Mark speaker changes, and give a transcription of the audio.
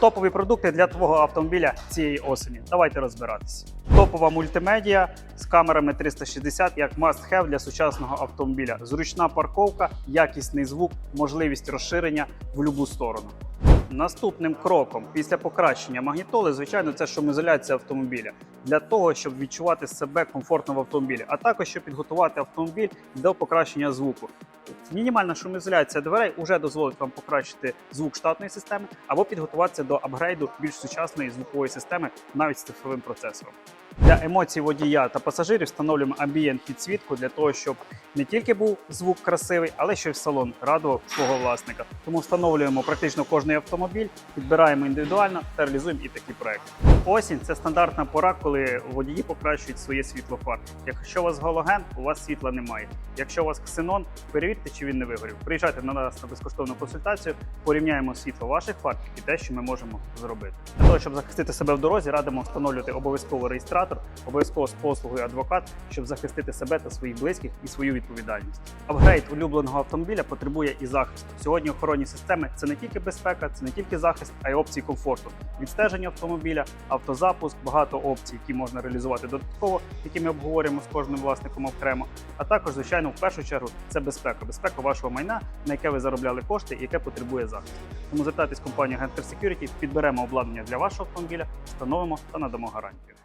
Speaker 1: Топові продукти для твого автомобіля цієї осені. Давайте розбиратися. Топова мультимедіа з камерами 360 як must have для сучасного автомобіля. Зручна парковка, якісний звук, можливість розширення в будь-яку сторону. Наступним кроком після покращення магнітоли, звичайно, це шумоізоляція автомобіля для того, щоб відчувати себе комфортно в автомобілі, а також щоб підготувати автомобіль до покращення звуку. Мінімальна шумоізоляція дверей вже дозволить вам покращити звук штатної системи або підготуватися до апгрейду більш сучасної звукової системи навіть з цифровим процесором. Для емоцій водія та пасажирів встановлюємо ambient підсвітку для того, щоб не тільки був звук красивий, але ще й салон радував свого власника. Тому встановлюємо практично кожний автомобіль, підбираємо індивідуально та реалізуємо і такі проекти. Осінь це стандартна пора, коли водії покращують своє світло фар. Якщо у вас галоген, у вас світла немає. Якщо у вас ксенон, перевірте, чи він не вигорів. Приїжджайте на нас на безкоштовну консультацію, порівняємо світло ваших фар і те, що ми можемо зробити. Для того, щоб захистити себе в дорозі, радимо встановлювати обов'язково реєстратор, обов'язково з послугою адвокат, щоб захистити себе та своїх близьких і свою відповідальність. Апгрейд улюбленого автомобіля потребує і захисту. Сьогодні охоронні системи це не тільки безпека, це не тільки захист, а й опції комфорту. Відстеження автомобіля, автозапуск, багато опцій, які можна реалізувати додатково, які ми обговорюємо з кожним власником окремо. А також, звичайно, в першу чергу це безпека вашого майна, на яке ви заробляли кошти і яке потребує захисту. Тому звертайтесь в компанію Гентер Security, підберемо обладнання для вашого автомобіля, встановимо та надамо гарантію.